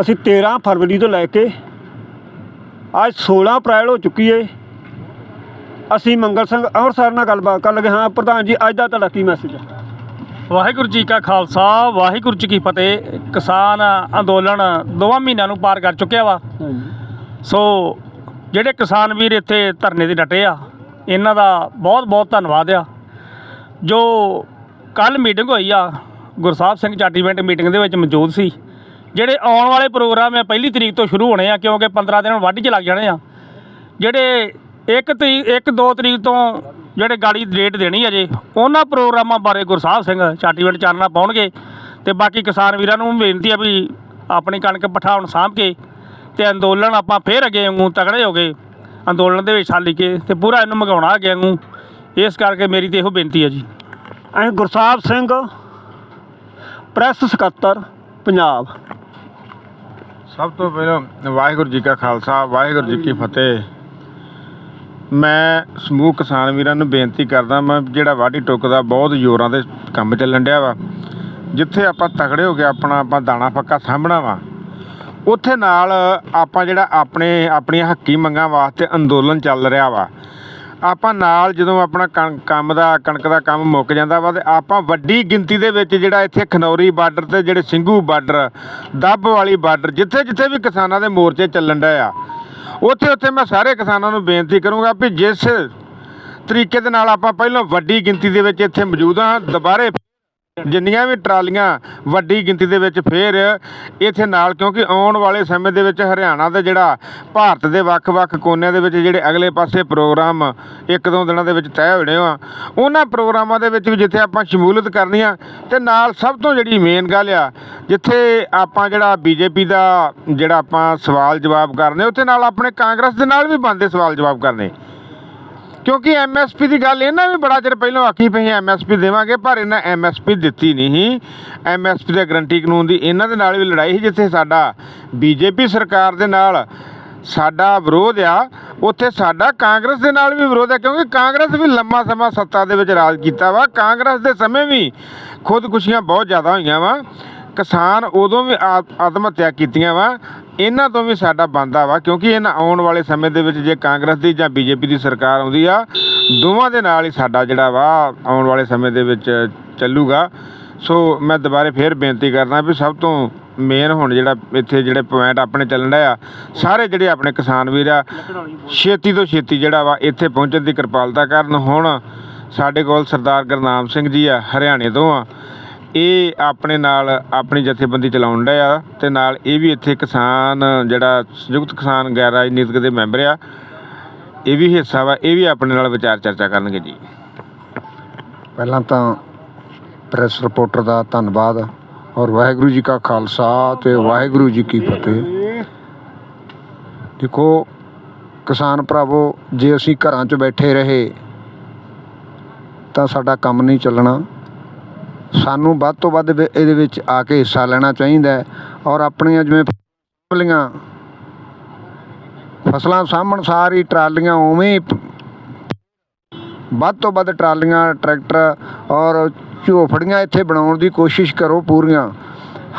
ਅਸੀਂ 13 ਫਰਵਰੀ ਤੋਂ ਲੈ ਕੇ ਅੱਜ 16 ਅਪ੍ਰੈਲ ਹੋ ਚੁੱਕੀ ਏ। ਅਸੀਂ ਮੰਗਲ ਸਿੰਘ ਅੰਮ੍ਰਿਤਸਰ ਨਾਲ ਗੱਲਬਾਤ ਕਰ ਲਗੇ ਹਾਂ। ਪ੍ਰਧਾਨ ਜੀ ਅੱਜ ਦਾ ਤੁਹਾਡਾ ਕੀ ਮੈਸੇਜ ਹੈ ਵਾਹਿਗੁਰੂ ਜੀ ਕਾ ਖਾਲਸਾ ਵਾਹਿਗੁਰੂ ਜੀ ਕੀ ਫਤਿਹ। ਕਿਸਾਨ ਅੰਦੋਲਨ ਦੋਵਾਂ ਮਹੀਨਿਆਂ ਨੂੰ ਪਾਰ ਕਰ ਚੁੱਕਿਆ ਵਾ। ਸੋ ਜਿਹੜੇ ਕਿਸਾਨ ਵੀਰ ਇੱਥੇ ਧਰਨੇ ਤੇ ਡਟੇ ਆ ਇਹਨਾਂ ਦਾ ਬਹੁਤ ਬਹੁਤ ਧੰਨਵਾਦ ਆ। ਜੋ ਕੱਲ ਮੀਟਿੰਗ ਹੋਈ ਆ ਗੁਰਸਾਹਿਬ ਸਿੰਘ ਚਾਟੀਵੈਂਟ ਮੀਟਿੰਗ ਦੇ ਵਿੱਚ ਮੌਜੂਦ ਸੀ। ਜਿਹੜੇ ਆਉਣ ਵਾਲੇ ਪ੍ਰੋਗਰਾਮ ਹੈ ਪਹਿਲੀ ਤਰੀਕ ਤੋਂ ਸ਼ੁਰੂ ਹੋਣੇ ਆ, ਕਿਉਂਕਿ 15 ਦਿਨ ਵਾਢੀ 'ਚ ਲੱਗ ਜਾਣੇ ਆ। ਜਿਹੜੇ ਇੱਕ ਤਰੀਕ, ਇੱਕ ਦੋ ਤਰੀਕ ਤੋਂ ਜਿਹੜੇ ਗਾੜੀ ਡੇਟ ਦੇਣੀ ਅਜੇ ਉਹਨਾਂ ਪ੍ਰੋਗਰਾਮਾਂ ਬਾਰੇ ਗੁਰਸਾਹਿਬ ਸਿੰਘ, ਚਾਟੀਵਿੰਡ ਚਾਨਣਾ ਪਾਉਣਗੇ। ਤੇ ਬਾਕੀ ਕਿਸਾਨ ਵੀਰਾਂ ਨੂੰ ਬੇਨਤੀ ਆ ਵੀ ਆਪਣੀ ਕਣਕ ਪਠਾਉਣ ਸਾਂਭ ਕੇ ਤੇ ਅੰਦੋਲਨ ਆਪਾਂ ਫੇਰ ਅੱਗੇ ਵਾਂਗੂ ਤਗੜੇ ਹੋ ਗਏ। ਅੰਦੋਲਨ ਦੇ ਵਿੱਚ ਹਾਲੀ ਕੇ ਤੇ ਪੂਰਾ ਇਹਨੂੰ ਮਗਾਉਣਾ ਅੱਗੇ ਵਾਂਗੂ। ਇਸ ਕਰਕੇ ਮੇਰੀ ਤੇ ਇਹੋ ਬੇਨਤੀ ਹੈ ਜੀ। ਅਸੀਂ ਗੁਰਸਾਹਿਬ ਸਿੰਘ, ਪ੍ਰੈਸ ਸਕੱਤਰ, ਪੰਜਾਬ। ਸਭ ਤੋਂ ਪਹਿਲਾਂ ਵਾਹਿਗੁਰੂ ਜੀ ਕਾ ਖਾਲਸਾ, ਵਾਹਿਗੁਰੂ ਜੀ ਕੀ ਫਤਿਹ। ਮੈਂ ਸਮੂਹ ਕਿਸਾਨ ਵੀਰਾਂ ਨੂੰ ਬੇਨਤੀ ਕਰਦਾ ਮੈਂ ਜਿਹੜਾ ਵਾਢੀ ਟੁੱਕ ਦਾ ਬਹੁਤ ਜ਼ੋਰਾਂ ਦੇ ਕੰਮ ਚੱਲਣ ਡਿਆ ਵਾ। ਜਿੱਥੇ ਆਪਾਂ ਤਕੜੇ ਹੋ ਕੇ ਆਪਣਾ ਆਪਾਂ ਦਾਣਾ ਪੱਕਾ ਸਾਂਭਣਾ ਵਾ, ਉੱਥੇ ਨਾਲ ਆਪਾਂ ਜਿਹੜਾ ਆਪਣੇ ਆਪਣੀਆਂ ਹੱਕੀ ਮੰਗਾਂ ਵਾਸਤੇ ਅੰਦੋਲਨ ਚੱਲ ਰਿਹਾ ਵਾ। ਆਪਾਂ ਨਾਲ ਜਦੋਂ ਆਪਣਾ ਕਣ- ਕੰਮ ਦਾ, ਕਣਕ ਦਾ ਕੰਮ ਮੁੱਕ ਜਾਂਦਾ ਵਾ ਤੇ ਆਪਾਂ ਵੱਡੀ ਗਿਣਤੀ ਦੇ ਵਿੱਚ ਜਿਹੜਾ ਇੱਥੇ ਖਨੌਰੀ ਬਾਰਡਰ ਤੇ ਜਿਹੜੇ ਸਿੰਘੂ ਬਾਰਡਰ, ਦੱਬ ਵਾਲੀ ਬਾਰਡਰ, ਜਿੱਥੇ ਜਿੱਥੇ ਵੀ ਕਿਸਾਨਾਂ ਦੇ ਮੋਰਚੇ ਚੱਲਣ ਡਏ ਆ ਉੱਥੇ ਉੱਥੇ ਮੈਂ ਸਾਰੇ ਕਿਸਾਨਾਂ ਨੂੰ ਬੇਨਤੀ ਕਰੂੰਗਾ ਵੀ ਜਿਸ ਤਰੀਕੇ ਦੇ ਨਾਲ ਆਪਾਂ ਪਹਿਲਾਂ ਵੱਡੀ ਗਿਣਤੀ ਦੇ ਵਿੱਚ ਇੱਥੇ ਮੌਜੂਦ ਹਾਂ, ਦੁਬਾਰੇ ਜਿੰਨੀਆਂ ਵੀ ਟਰਾਲੀਆਂ ਵੱਡੀ ਗਿਣਤੀ ਦੇ ਵਿੱਚ ਫੇਰ ਇੱਥੇ ਨਾਲ, ਕਿਉਂਕਿ ਆਉਣ ਵਾਲੇ ਸਮੇਂ ਦੇ ਵਿੱਚ ਹਰਿਆਣਾ ਦਾ ਜਿਹੜਾ ਭਾਰਤ ਦੇ ਵੱਖ-ਵੱਖ ਕੋਨਿਆਂ ਦੇ ਵਿੱਚ ਜਿਹੜੇ ਅਗਲੇ ਪਾਸੇ ਪ੍ਰੋਗਰਾਮ ਇੱਕ ਦੋ ਦਿਨਾਂ ਦੇ ਵਿੱਚ ਤੈਅ ਹੋਣੇ ਆ, ਉਹਨਾਂ ਪ੍ਰੋਗਰਾਮਾਂ ਦੇ ਵਿੱਚ ਵੀ ਜਿੱਥੇ ਆਪਾਂ ਸ਼ਮੂਲੀਅਤ ਕਰਨੀ ਆ, ਤੇ ਨਾਲ ਸਭ ਤੋਂ ਜਿਹੜੀ ਮੇਨ ਗੱਲ ਆ, ਜਿੱਥੇ ਆਪਾਂ ਜਿਹੜਾ ਬੀਜੇਪੀ ਦਾ ਜਿਹੜਾ ਆਪਾਂ ਸਵਾਲ ਜਵਾਬ ਕਰਨੇ, ਉੱਥੇ ਨਾਲ ਆਪਣੇ ਕਾਂਗਰਸ ਦੇ ਨਾਲ ਵੀ ਬੰਦੇ ਸਵਾਲ ਜਵਾਬ ਕਰਨੇ। ਕਿਉਂਕਿ ਐਮਐਸਪੀ ਦੀ ਗੱਲ ਇਹਨਾਂ ਵੀ ਬੜਾ ਚਿਰ ਪਹਿਲਾਂ ਆਖੀ ਪਈ ਐਮਐਸਪੀ ਦੇਵਾਂਗੇ, ਪਰ ਇਹਨਾਂ ਐਮਐਸਪੀ ਦਿੱਤੀ ਨਹੀਂ ਐਮਐਸਪੀ ਦੇ ਗਰੰਟੀ ਕਾਨੂੰਨ ਦੀ ਇਹਨਾਂ ਦੇ ਨਾਲ ਵੀ ਲੜਾਈ ਸੀ, ਜਿੱਥੇ ਸਾਡਾ ਬੀਜੇਪੀ ਸਰਕਾਰ ਦੇ ਨਾਲ ਸਾਡਾ ਵਿਰੋਧ ਆ, ਉੱਥੇ ਸਾਡਾ ਕਾਂਗਰਸ ਦੇ ਨਾਲ ਵੀ ਵਿਰੋਧ ਹੈ ਕਿਉਂਕਿ ਕਾਂਗਰਸ ਵੀ ਲੰਮਾ ਸਮਾਂ ਸੱਤਾ ਦੇ ਵਿੱਚ ਰਾਜ ਕੀਤਾ ਵਾ। ਕਾਂਗਰਸ ਦੇ ਸਮੇਂ ਵੀ ਖੁਦਕੁਸ਼ੀਆਂ ਬਹੁਤ ਜ਼ਿਆਦਾ ਹੋਈਆਂ ਵਾ। ਕਿਸਾਨ ਉਦੋਂ ਵੀ ਆ- ਆਤਮ ਹੱਤਿਆ ਕੀਤੀਆਂ ਵਾ, ਇਹਨਾਂ ਤੋਂ ਵੀ ਸਾਡਾ ਬੰਦਾ ਵਾ, ਕਿਉਂਕਿ ਇਹਨਾਂ ਆਉਣ ਵਾਲੇ ਸਮੇਂ ਦੇ ਵਿੱਚ ਜੇ ਕਾਂਗਰਸ ਦੀ ਜਾਂ ਬੀਜੇਪੀ ਦੀ ਸਰਕਾਰ ਆਉਂਦੀ ਆ, ਦੋਵਾਂ ਦੇ ਨਾਲ ਹੀ ਸਾਡਾ ਜਿਹੜਾ ਵਾ ਆਉਣ ਵਾਲੇ ਸਮੇਂ ਦੇ ਵਿੱਚ ਚੱਲੂਗਾ। ਸੋ ਮੈਂ ਦੁਬਾਰੇ ਫੇਰ ਬੇਨਤੀ ਕਰਦਾ ਵੀ ਸਭ ਤੋਂ ਮੇਨ ਹੁਣ ਜਿਹੜਾ ਇੱਥੇ ਜਿਹੜੇ ਪੁਆਇੰਟ ਆਪਣੇ ਚੱਲਣ ਆ, ਸਾਰੇ ਜਿਹੜੇ ਆਪਣੇ ਕਿਸਾਨ ਵੀਰ ਆ, ਛੇਤੀ ਤੋਂ ਛੇਤੀ ਜਿਹੜਾ ਵਾ ਇੱਥੇ ਪਹੁੰਚਣ ਦੀ ਕਿਰਪਾਲਤਾ ਕਰਨ। ਹੁਣ ਸਾਡੇ ਕੋਲ ਸਰਦਾਰ ਗੁਰਨਾਮ ਸਿੰਘ ਜੀ ਆ, ਹਰਿਆਣੇ ਤੋਂ ਆ। ਇਹ ਆਪਣੇ ਨਾਲ ਆਪਣੀ ਜਥੇਬੰਦੀ ਚਲਾਉਣ ਡਿਆ ਤੇ ਨਾਲ ਇਹ ਵੀ ਇੱਥੇ ਕਿਸਾਨ, ਜਿਹੜਾ ਸੰਯੁਕਤ ਕਿਸਾਨ ਗੈਰ ਰਾਜਨੀਤਿਕ ਦੇ ਮੈਂਬਰ ਆ, ਇਹ ਵੀ ਹਿੱਸਾ ਵਾ, ਇਹ ਵੀ ਆਪਣੇ ਨਾਲ ਵਿਚਾਰ ਚਰਚਾ ਕਰਨਗੇ ਜੀ। ਪਹਿਲਾਂ ਤਾਂ ਪ੍ਰੈਸ ਰਿਪੋਰਟਰ ਦਾ ਧੰਨਵਾਦ ਔਰ ਵਾਹਿਗੁਰੂ ਜੀ ਕਾ ਖਾਲਸਾ ਤੇ ਵਾਹਿਗੁਰੂ ਜੀ ਕੀ ਫਤਿਹ। ਦੇਖੋ, ਕਿਸਾਨ ਭਰਾਵੋ, ਜੇ ਅਸੀਂ ਘਰਾਂ 'ਚ ਬੈਠੇ ਰਹੇ, ਤਾਂ ਸਾਡਾ ਕੰਮ ਨਹੀਂ ਚੱਲਣਾ। ਸਾਨੂੰ ਵੱਧ ਤੋਂ ਵੱਧ ਵਿ- ਇਹਦੇ ਵਿੱਚ ਆ ਕੇ ਹਿੱਸਾ ਲੈਣਾ ਚਾਹੀਦਾ ਔਰ ਆਪਣੀਆਂ ਜਿਵੇਂ ਫਸਲੀਆਂ ਫਸਲਾਂ ਸਾਂਭਣ ਸਾਰੀ ਟਰਾਲੀਆਂ ਉਵੇਂ ਹੀ ਵੱਧ ਤੋਂ ਵੱਧ ਟਰਾਲੀਆਂ, ਟਰੈਕਟਰ ਔਰ ਝੋਫੜੀਆਂ ਇੱਥੇ ਬਣਾਉਣ ਦੀ ਕੋਸ਼ਿਸ਼ ਕਰੋ ਪੂਰੀਆਂ।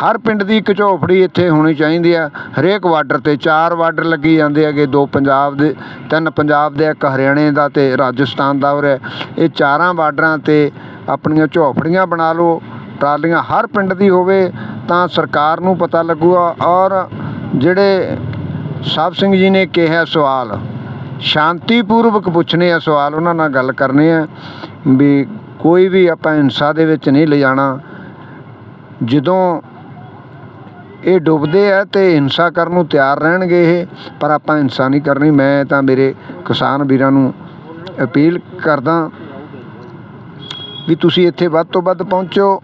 ਹਰ ਪਿੰਡ ਦੀ ਇੱਕ ਝੋਫੜੀ ਇੱਥੇ ਹੋਣੀ ਚਾਹੀਦੀ ਆ ਹਰੇਕ ਬਾਰਡਰ ਤੇ ਚਾਰ ਬਾਰਡਰ ਲੱਗੀ ਜਾਂਦੇ ਹੈਗੇ, ਦੋ ਪੰਜਾਬ ਦੇ, ਤਿੰਨ ਪੰਜਾਬ ਦੇ, ਇੱਕ ਹਰਿਆਣੇ ਦਾ ਤੇ ਰਾਜਸਥਾਨ ਦਾ ਔਰ ਇਹ ਚਾਰਾਂ ਬਾਰਡਰਾਂ ਤੇ ਆਪਣੀਆਂ ਝੋਪੜੀਆਂ ਬਣਾ ਲਓ, ਟਰਾਲੀਆਂ ਹਰ ਪਿੰਡ ਦੀ ਹੋਵੇ, ਤਾਂ ਸਰਕਾਰ ਨੂੰ ਪਤਾ ਲੱਗੂਗਾ। ਔਰ ਜਿਹੜੇ ਸਾਹਿਬ ਸਿੰਘ ਜੀ ਨੇ ਕਿਹਾ ਸਵਾਲ, ਸ਼ਾਂਤੀਪੂਰਵਕ ਪੁੱਛਣੇ ਆ ਸਵਾਲ, ਉਹਨਾਂ ਨਾਲ ਗੱਲ ਕਰਨੀ ਆ ਵੀ ਕੋਈ ਵੀ ਆਪਾਂ ਹਿੰਸਾ ਦੇ ਵਿੱਚ ਨਹੀਂ ਲਿਜਾਣਾ। ਜਦੋਂ ਇਹ ਡੁੱਬਦੇ ਆ ਤੇ ਹਿੰਸਾ ਕਰਨ ਨੂੰ ਤਿਆਰ ਰਹਿਣਗੇ ਇਹ, ਪਰ ਆਪਾਂ ਹਿੰਸਾ ਨਹੀਂ ਕਰਨੀ। ਮੈਂ ਤਾਂ ਮੇਰੇ ਕਿਸਾਨ ਵੀਰਾਂ ਨੂੰ ਅਪੀਲ ਕਰਦਾ ਵੀ ਤੁਸੀਂ ਇੱਥੇ ਵੱਧ ਤੋਂ ਵੱਧ ਪਹੁੰਚੋ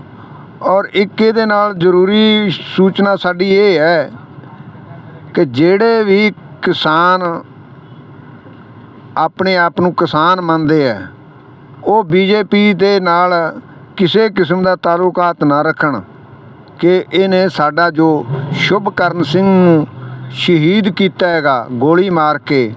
ਔਰ ਇੱਕ ਇਹਦੇ ਨਾਲ ਜ਼ਰੂਰੀ ਸੂਚਨਾ ਸਾਡੀ ਇਹ ਹੈ ਕਿ ਜਿਹੜੇ ਵੀ ਕਿਸਾਨ ਆਪਣੇ ਆਪ ਨੂੰ ਕਿਸਾਨ ਮੰਨਦੇ ਆ, ਉਹ ਬੀਜੇਪੀ ਦੇ ਨਾਲ ਕਿਸੇ ਕਿਸਮ ਦਾ ਤਾਲੁਕਾਤ ਨਾ ਰੱਖਣ ਕਿ ਇਹਨੇ ਸਾਡਾ ਜੋ ਸ਼ੁਭਕਰਨ ਸਿੰਘ ਨੂੰ ਸ਼ਹੀਦ ਕੀਤਾ ਹੈਗਾ, ਗੋਲੀ ਮਾਰ ਕੇ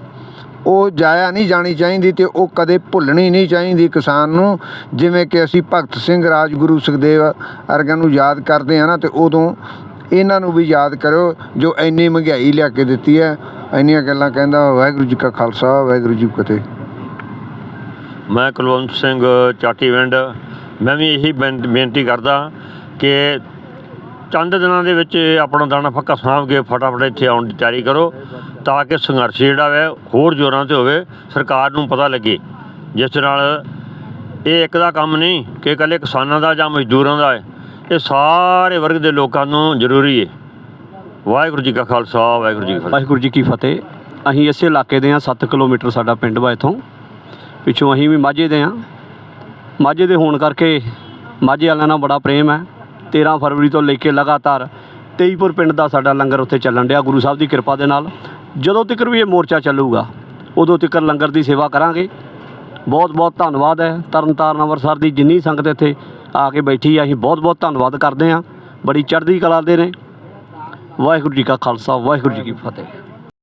ਉਹ ਜਾਇਆ ਨਹੀਂ ਜਾਣੀ ਚਾਹੀਦੀ ਤੇ ਉਹ ਕਦੇ ਭੁੱਲਣੀ ਨਹੀਂ ਚਾਹੀਦੀ ਕਿਸਾਨ ਨੂੰ। ਜਿਵੇਂ ਕਿ ਅਸੀਂ ਭਗਤ ਸਿੰਘ ਰਾਜਗੁਰੂ ਸੁਖਦੇਵ ਵਰਗਿਆਂ ਨੂੰ ਯਾਦ ਕਰਦੇ ਹਾਂ ਨਾ, ਤੇ ਉਦੋਂ ਇਹਨਾਂ ਨੂੰ ਵੀ ਯਾਦ ਕਰਿਓ, ਜੋ ਇੰਨੀ ਮਹਿੰਗਾਈ ਲਿਆ ਕੇ ਦਿੱਤੀ ਹੈ। ਇੰਨੀਆਂ ਗੱਲਾਂ ਕਹਿੰਦਾ, ਵਾਹਿਗੁਰੂ ਜੀ ਕਾ ਖਾਲਸਾ, ਵਾਹਿਗੁਰੂ ਜੀ ਕੀ ਫਤਿਹ। ਮੈਂ ਕੁਲਵੰਤ ਸਿੰਘ ਚਾਟੀਵਿੰਡ ਮੈਂ ਵੀ ਇਹੀ ਬੇਨ- ਬੇਨਤੀ ਕਰਦਾ ਕਿ ਚੰਦ ਦਿਨਾਂ ਦੇ ਵਿੱਚ ਆਪਣਾ ਦਾਣਾ ਫੱਕਾ ਸਾਂਭ ਕੇ ਫਟਾਫਟ ਇੱਥੇ ਆਉਣ ਦੀ ਤਿਆਰੀ ਕਰੋ ਤਾਂ ਕਿ ਸੰਘਰਸ਼ ਜਿਹੜਾ ਹੈ ਹੋਰ ਜ਼ੋਰਾਂ ਤੇ ਹੋਵੇ, ਸਰਕਾਰ ਨੂੰ ਪਤਾ ਲੱਗੇ। ਜਿਸ ਨਾਲ ਇਹ ਇੱਕ ਦਾ ਕੰਮ ਨਹੀਂ ਕਿ ਇਕੱਲੇ ਕਿਸਾਨਾਂ ਦਾ ਜਾਂ ਮਜ਼ਦੂਰਾਂ ਦਾ ਹੈ। ਇਹ ਸਾਰੇ ਵਰਗ ਦੇ ਲੋਕਾਂ ਨੂੰ ਜ਼ਰੂਰੀ ਹੈ। ਵਾਹਿਗੁਰੂ ਜੀ ਕਾ ਖਾਲਸਾ, ਵਾਹਿਗੁਰੂ ਜੀ ਕੀ ਫਤਿਹ। ਵਾਹਿਗੁਰੂ ਜੀ ਕੀ ਫਤਿਹ। ਅਸੀਂ ਇਸੇ ਇਲਾਕੇ ਦੇ ਹਾਂ 7 ਕਿਲੋਮੀਟਰ ਸਾਡਾ ਪਿੰਡ ਵਾ ਇੱਥੋਂ। ਪਿੱਛੋਂ ਅਸੀਂ ਵੀ ਮਾਝੇ ਦੇ ਹਾਂ। ਮਾਝੇ ਦੇ ਹੋਣ ਕਰਕੇ ਮਾਝੇ ਵਾਲਿਆਂ ਨਾਲ ਬੜਾ ਪ੍ਰੇਮ ਹੈ। 13 ਫਰਵਰੀ ਤੋਂ ਲੈ ਕੇ ਲਗਾਤਾਰ ਤੇਈਪੁਰ ਪਿੰਡ ਦਾ ਸਾਡਾ ਲੰਗਰ ਉੱਥੇ ਚੱਲਣ ਡਿਆ। ਗੁਰੂ ਸਾਹਿਬ ਦੀ ਕਿਰਪਾ ਦੇ ਨਾਲ। ਜਦੋਂ ਤੱਕ ਵੀ ਇਹ ਮੋਰਚਾ ਚੱਲੂਗਾ, ਉਦੋਂ ਤੱਕ ਲੰਗਰ ਦੀ ਸੇਵਾ ਕਰਾਂਗੇ। ਬਹੁਤ ਬਹੁਤ ਧੰਨਵਾਦ ਹੈ। ਤਰਨਤਾਰਨ ਅੰਮ੍ਰਿਤਸਰ ਦੀ ਜਿੰਨੀ ਸੰਗਤ ਇੱਥੇ ਆ ਕੇ ਬੈਠੀ ਆ, ਅਸੀਂ ਬਹੁਤ ਬਹੁਤ ਧੰਨਵਾਦ ਕਰਦੇ ਹਾਂ। ਬੜੀ ਚੜ੍ਹਦੀ ਕਲਾ ਦੇ ਨੇ। ਵਾਹਿਗੁਰੂ ਜੀ ਕਾ ਖਾਲਸਾ, ਵਾਹਿਗੁਰੂ ਜੀ ਕੀ ਫਤਿਹ।